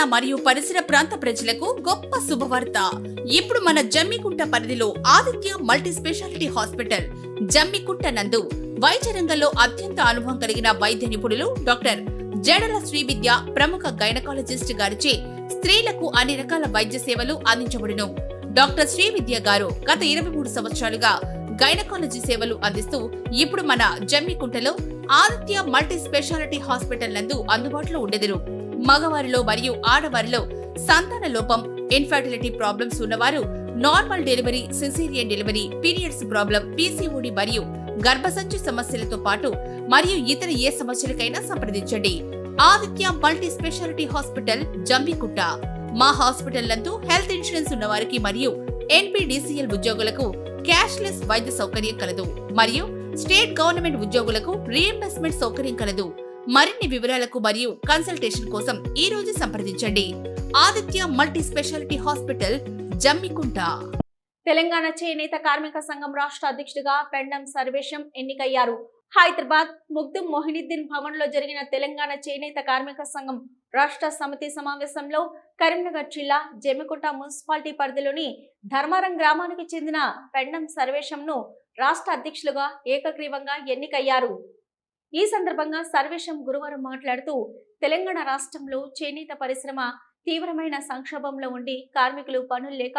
తెలంగాణ మరియు పరిసర ప్రాంత ప్రజలకు గొప్ప శుభవార్త. ఇప్పుడు మన జమ్మికుంట పరిధిలో Aditya multi speciality hospital Jammikunta నందు వైద్య రంగంలో అత్యంత అనుభవం కలిగిన వైద్య నిపుణులు డాక్టర్ జడల శ్రీవిద్య ప్రముఖ గైనకాలజిస్ట్ గారిచే స్త్రీలకు అన్ని రకాల వైద్య సేవలు అందించబడును. డాక్టర్ శ్రీవిద్య గారు గత ఇరవై మూడు సంవత్సరాలుగా గైనకాలజీ సేవలు అందిస్తూ ఇప్పుడు మన జమ్మికుంటలో ఆదిత్య మల్టీ స్పెషాలిటీ హాస్పిటల్ నందు అందుబాటులో ఉండెదరు. మగవారిలో మరియు ఆడవారిలో సంతాన లోపం ఇన్ఫర్టిలిటీ ప్రాబ్లమ్స్ ఉన్నవారు normal delivery caesarean delivery periods problem PCOD మరియు గర్భసంచి సమస్యలతో పాటు మరియు ఇతర ఏ సమస్యలకైనా సంప్రదించండి. Aditya multi speciality hospital Jammikunta. మా హాస్పిటల్ నందు హెల్త్ ఇన్సూరెన్స్ ఉన్న వారికి మరియు ఎన్పిడిసిఎల్ ఉద్యోగులకు క్యాష్లెస్ వైద్య సౌకర్యం కలదు. మరియు స్టేట్ గవర్నమెంట్ ఉద్యోగులకు రీఎంబర్స్మెంట్ సౌకర్యం కలదు. మరిన్ని వివరాలకు మరియు కన్సల్టేషన్ కోసం ఈ రోజు సంప్రదించండి. Aditya multi speciality hospital Jammikunta. Telangana చేనేత కార్మిక సంఘం రాష్ట్ర అధ్యక్షుడిగా పెండం సర్వేశం ఎన్నికయ్యారు. హైదరాబాద్ ముగ్ధు మొహినుద్దీన్ భవన్లో జరిగిన తెలంగాణ చేనేత కార్మిక సంఘం రాష్ట్ర సమితి సమావేశంలో కరీంనగర్ జిల్లా జమ్మికుంట మున్సిపాలిటీ పరిధిలోని ధర్మారం గ్రామానికి చెందిన పెండం సర్వేశంను రాష్ట్ర అధ్యక్షులుగా ఏకగ్రీవంగా ఎన్నికయ్యారు. ఈ సందర్భంగా సర్వేశం గురువారం మాట్లాడుతూ తెలంగాణ రాష్ట్రంలో చేనేత పరిశ్రమ తీవ్రమైన సంక్షోభంలో ఉండి కార్మికులు పనులు లేక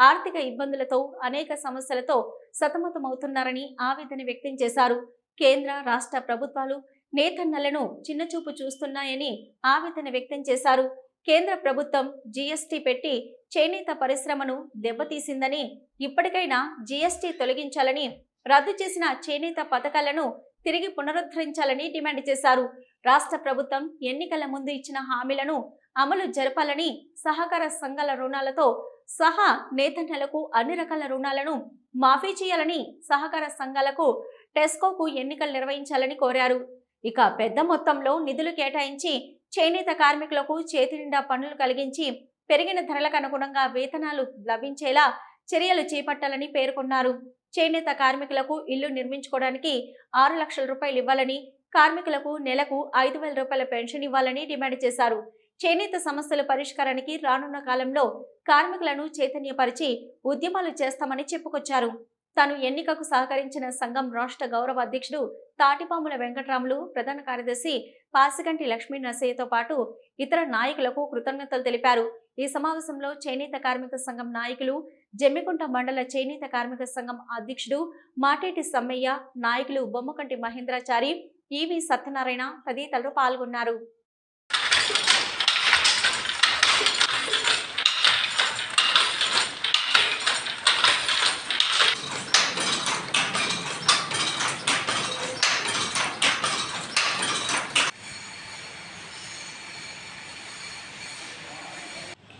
ఆర్థిక ఇబ్బందులతో అనేక సమస్యలతో సతమతమవుతున్నారని ఆవేదన వ్యక్తం చేశారు. కేంద్ర రాష్ట్ర ప్రభుత్వాలు నేతన్నలను చిన్నచూపు చూస్తున్నాయని ఆవేదన వ్యక్తం చేశారు. కేంద్ర ప్రభుత్వం జీఎస్టీ పెట్టి చేనేత పరిశ్రమను దెబ్బతీసిందని ఇప్పటికైనా జీఎస్టీ తొలగించాలని రద్దు చేసిన చేనేత పథకాలను తిరిగి పునరుద్ధరించాలని డిమాండ్ చేశారు. రాష్ట్ర ప్రభుత్వం ఎన్నికల ముందు ఇచ్చిన హామీలను అమలు జరపాలని సహకార సంఘాల రుణాలతో సహా నేతన్నలకు అన్ని రకాల రుణాలను మాఫీ చేయాలని సహకార సంఘాలకు టెస్కోకు ఎన్నికలు నిర్వహించాలని కోరారు. ఇక పెద్ద మొత్తంలో నిధులు కేటాయించి చేనేత కార్మికులకు చేతి నిండా పనులు కలిగించి పెరిగిన ధరలకు అనుగుణంగా వేతనాలు లభించేలా చర్యలు చేపట్టాలని పేర్కొన్నారు. చేనేత కార్మికులకు ఇల్లు నిర్మించుకోవడానికి ఆరు లక్షల రూపాయలు ఇవ్వాలని కార్మికులకు నెలకు ఐదు వేల రూపాయల పెన్షన్ ఇవ్వాలని డిమాండ్ చేశారు. చేనేత సమస్యల పరిష్కారానికి రానున్న కాలంలో కార్మికులను చైతన్యపరిచి ఉద్యమాలు చేస్తామని చెప్పుకొచ్చారు. తాను ఎన్నికకు సహకరించిన సంఘం రాష్ట్ర గౌరవ అధ్యక్షుడు తాటిపాముల వెంకటరాములు ప్రధాన కార్యదర్శి పాసిగంటి లక్ష్మీ నరసయ్యతో పాటు ఇతర నాయకులకు కృతజ్ఞతలు తెలిపారు. ఈ సమావేశంలో చేనేత కార్మిక సంఘం నాయకులు జమ్మికుంట మండల చేనేత కార్మిక సంఘం అధ్యక్షుడు మాటేటి సమ్మయ్య నాయకులు బొమ్మకంటి మహేంద్రాచారి ఈవి సత్యనారాయణ తదితరులు పాల్గొన్నారు.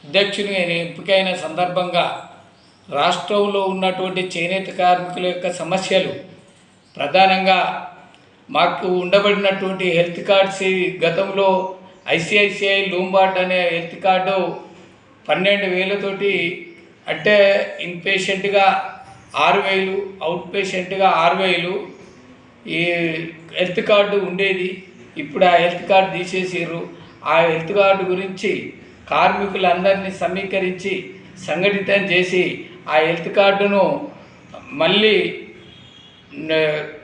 అధ్యక్షుని ఎంపికైన సందర్భంగా రాష్ట్రంలో ఉన్నటువంటి చేనేత కార్మికుల యొక్క సమస్యలు ప్రధానంగా మాకు ఉండబడినటువంటి హెల్త్ కార్డ్స్ గతంలో ఐసిఐసిఐ లూంబార్డ్ అనే హెల్త్ కార్డు పన్నెండు వేలతోటి అంటే ఇన్పేషెంట్గా ఆరు వేలు అవుట్ పేషెంట్గా ఆరు వేలు ఈ హెల్త్ కార్డు ఉండేది. ఇప్పుడు ఆ హెల్త్ కార్డు తీసేసారు ఆ హెల్త్ కార్డు గురించి కార్మికులందరినీ సమీకరించి సంఘటితం చేసి ఆ హెల్త్ కార్డును మళ్ళీ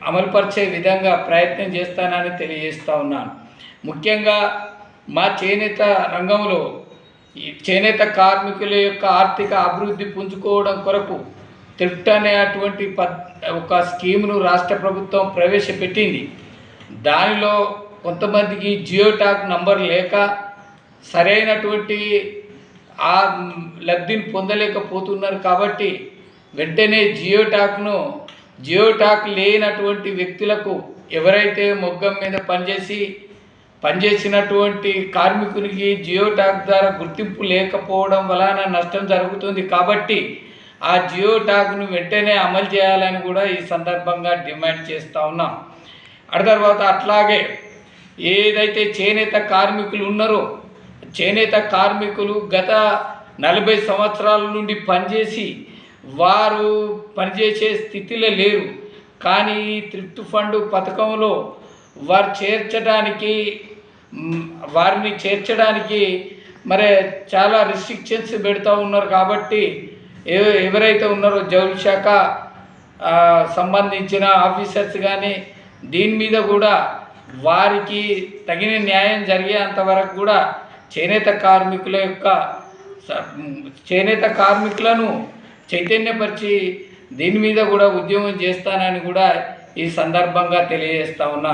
అమలుపరిచే విధంగా ప్రయత్నం చేస్తానని తెలియజేస్తూ ఉన్నాను. ముఖ్యంగా మా చేనేత రంగంలో ఈ చేనేత కార్మికుల యొక్క ఆర్థిక అభివృద్ధి పుంజుకోవడం కొరకు త్రిప్ట్ అనే అటువంటి పద్ ఒక స్కీమ్ను రాష్ట్ర ప్రభుత్వం ప్రవేశపెట్టింది. దానిలో కొంతమందికి జియో ట్యాగ్ నంబర్ లేక సరైనటువంటి ఆ లబ్ధిని పొందలేకపోతున్నారు కాబట్టి వెంటనే జియోటాక్ను జియోటాక్ లేనటువంటి వ్యక్తులకు ఎవరైతే మొగ్గం మీద పనిచేసి పనిచేసినటువంటి కార్మికునికి జియోటాక్ ద్వారా గుర్తింపు లేకపోవడం వలన నష్టం జరుగుతుంది కాబట్టి ఆ జియోటాక్ను వెంటనే అమలు చేయాలని కూడా ఈ సందర్భంగా డిమాండ్ చేస్తూ ఉన్నాం. ఆ తర్వాత అట్లాగే ఏదైతే చేనేత కార్మికులు ఉన్నారో చేనేత కార్మికులు గత నలభై సంవత్సరాల నుండి పనిచేసి వారు పనిచేసే స్థితిలో లేరు. కానీ ఈ ఫండ్ పథకంలో వారు చేర్చడానికి వారిని చేర్చడానికి మరి చాలా రిస్ట్రిక్షన్స్ పెడతా ఉన్నారు కాబట్టి ఎవరైతే ఉన్నారో జౌలి శాఖ సంబంధించిన ఆఫీసర్స్ కానీ దీని మీద కూడా వారికి తగిన న్యాయం జరిగేంత వరకు కూడా చేనేత కార్మికుల యొక్క స- చేనేత కార్మికులను చైతన్యపరిచి దీని మీద కూడా ఉద్యమం చేస్తానని కూడా ఈ సందర్భంగా తెలియజేస్తా ఉన్నా.